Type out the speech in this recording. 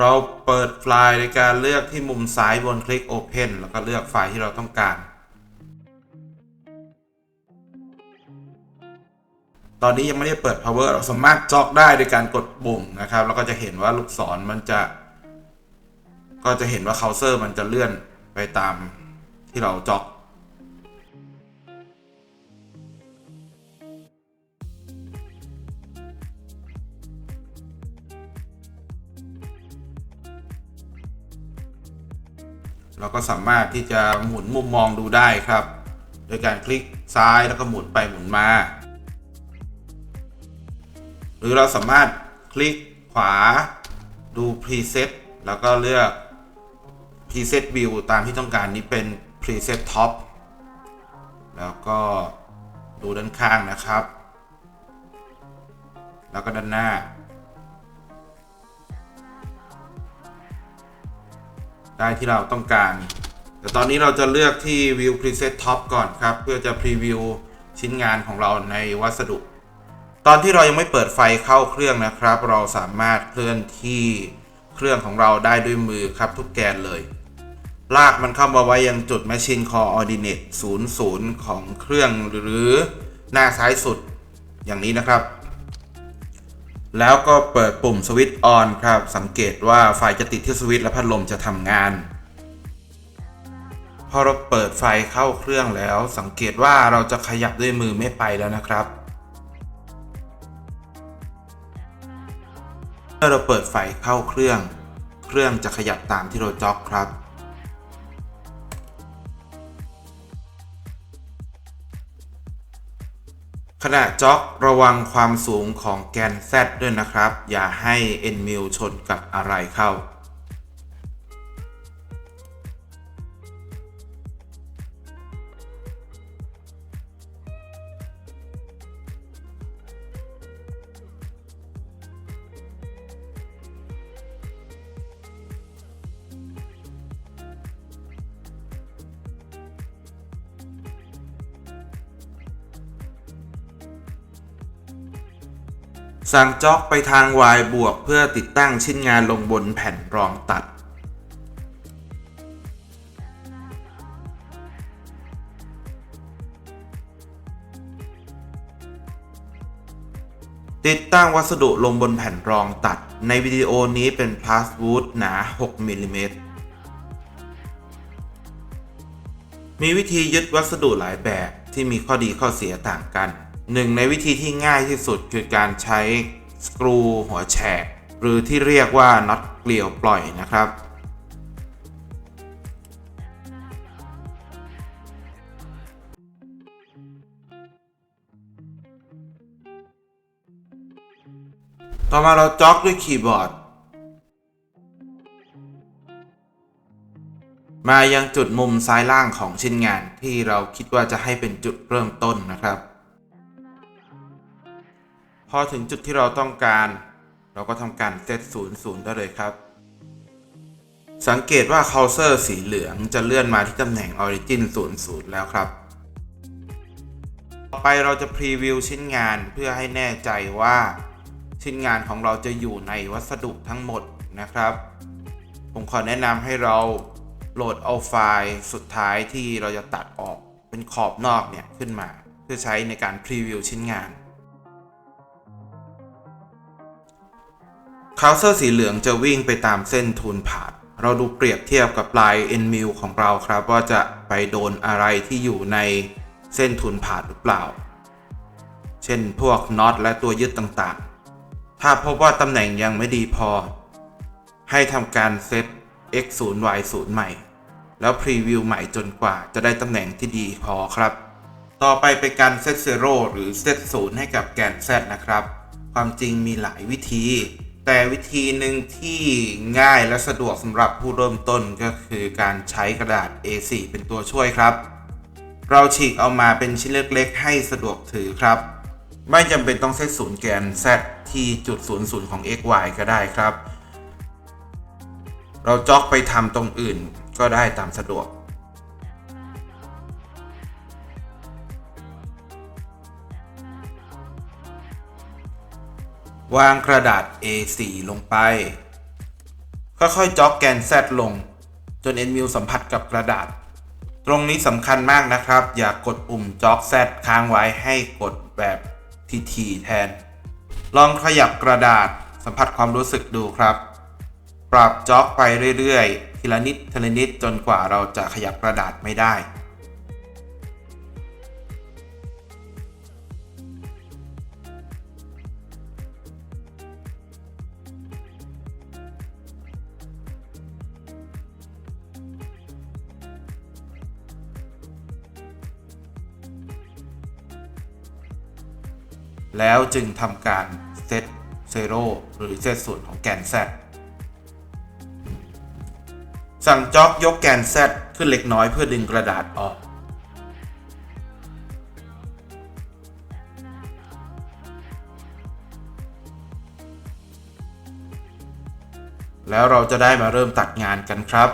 เราเปิดไฟล์ในการเลือกที่มุมซ้ายบนคลิก Open แล้วก็เลือกไฟล์ที่เราต้องการ ตอนนี้ยังไม่ได้เปิด power เราสามารถจ็อกได้โดยการกดปุ่มนะครับ แล้วก็จะเห็นว่าลูกศรมันจะ ก็จะเห็นว่าเคาน์เตอร์มันจะเลื่อนไปตามที่เราจ็อก เราก็สามารถที่จะหมุนมุมมองดูได้ครับ โดยการคลิกซ้ายแล้วก็หมุนไปหมุนมา หรือเราสามารถคลิกขวาดู preset แล้วก็เลือก preset view ตามที่ต้องการนี้เป็น preset top แล้วก็ดูด้านข้างนะครับ แล้วก็ด้านหน้า ได้ที่เราต้องการ แต่ตอนนี้เราจะเลือกที่ View Preset Top ก่อนครับ เพื่อจะพรีวิวชิ้นงานของเราในวัสดุ ตอนที่เรายังไม่เปิดไฟเข้าเครื่องนะครับ เราสามารถเคลื่อนที่เครื่องของเราได้ด้วยมือครับทุกแกนเลย ลากมันเข้ามาไว้ยังจุด Machine Coordinate 00 ของเครื่องหรือหน้าซ้ายสุดอย่างนี้นะครับ แล้วก็เปิดปุ่มสวิตช์ออนครับ สังเกตว่าไฟจะติดที่สวิตช์และพัดลมจะทำงาน พอเราเปิดไฟเข้าเครื่องแล้ว สังเกตว่าเราจะขยับด้วยมือไม่ไปแล้วนะครับเมื่อเราเปิดไฟเข้าเครื่อง เครื่องจะขยับตามที่เราจ็อกครับ ขณะจ็อกระวังความสูงของแกน Z ด้วยนะครับ อย่าให้ N มิลชนกับอะไรเข้า สั่งจ็อกไปทาง Y บวก เพื่อติดตั้งชิ้นงานลงบนแผ่นรองตัด ติดตั้งวัสดุลงบนแผ่นรองตัด ในวิดีโอนี้เป็นพลาสวูดหนา 6มิลลิเมตรมีวิธียึดวัสดุหลายแบบที่มีข้อดีข้อเสียต่างกัน หนึ่งในวิธีที่ง่ายที่สุดคือการใช้สกรูหัวแฉกหรือที่เรียกว่าน็อตเกลียวปล่อยนะครับ ต่อมาเราจ็อกด้วยคีย์บอร์ด มายังจุดมุมซ้ายล่างของชิ้นงานที่เราคิดว่าจะให้เป็นจุดเริ่มต้นนะครับ อถึงจุดที่เราต้องการ เราก็ทำการเซต0 0ได้เลยครับ สังเกตว่าเคาน์เตอร์สีเหลืองจะเลื่อนมาที่ตำแหน่ง Origin 00 แล้วครับ ต่อไปเราจะพรีวิวชิ้นงานเพื่อให้แน่ใจว่า ชิ้นงานของเราจะอยู่ในวัสดุทั้งหมดนะครับ ผมขอแนะนำให้เราโหลดเอาไฟล์สุดท้ายที่เราจะตัดออกเป็นขอบนอกเนี่ยขึ้นมา เพื่อใช้ในการพรีวิวชิ้นงาน คาน์เตอร์สีเหลืองจะวิ่งไปตามเส้นทูนผาด เราดูเปรียบเทียบกับปลาย end mill ของเราครับ ว่าจะไปโดนอะไรที่อยู่ในเส้นทูนผาดหรือเปล่า เช่นพวกน็อตและตัวยึดต่างๆ ถ้าพบว่าตำแหน่งยังไม่ดีพอ ให้ทำการเซต x 0 y 0ใหม่ แล้วพรีวิวใหม่จนกว่าจะได้ตำแหน่งที่ดีพอครับ ต่อไปเป็นการเซต0หรือเซต0ให้กับแกน Z นะครับ ความจริงมีหลายวิธี แต่วิธีหนึ่งที่ง่ายและสะดวกสำหรับผู้เริ่มต้นก็คือการใช้กระดาษ A4 เป็นตัวช่วยครับ เราฉีกเอามาเป็นชิ้นเล็กๆ ให้สะดวกถือครับ ไม่จำเป็นต้องเซตศูนย์แกน Z ที่จุด00ของ x y ก็ได้ครับ เราจ็อกไปทำตรงอื่นก็ได้ตามสะดวก วางกระดาษ A4 ลงไป ค่อยๆจ็อกแกน Z ลง จน N มิวสัมผัสกับกระดาษ ตรงนี้สำคัญมากนะครับ อย่ากดปุ่มจ็อก Z ค้างไว้ให้กดแบบทีๆแทน ลองขยับกระดาษสัมผัสความรู้สึกดูครับ ปรับจ็อกไปเรื่อยๆ ทีละนิดทีละนิดจนกว่าเราจะขยับกระดาษไม่ได้ แล้วจึงทำการเซตเซโร่หรือเซตส่วนของแกน Z สั่งจ็อกยกแกน Z ขึ้นเล็กน้อยเพื่อดึงกระดาษออกแล้วเราจะได้มาเริ่มตัดงานกันครับ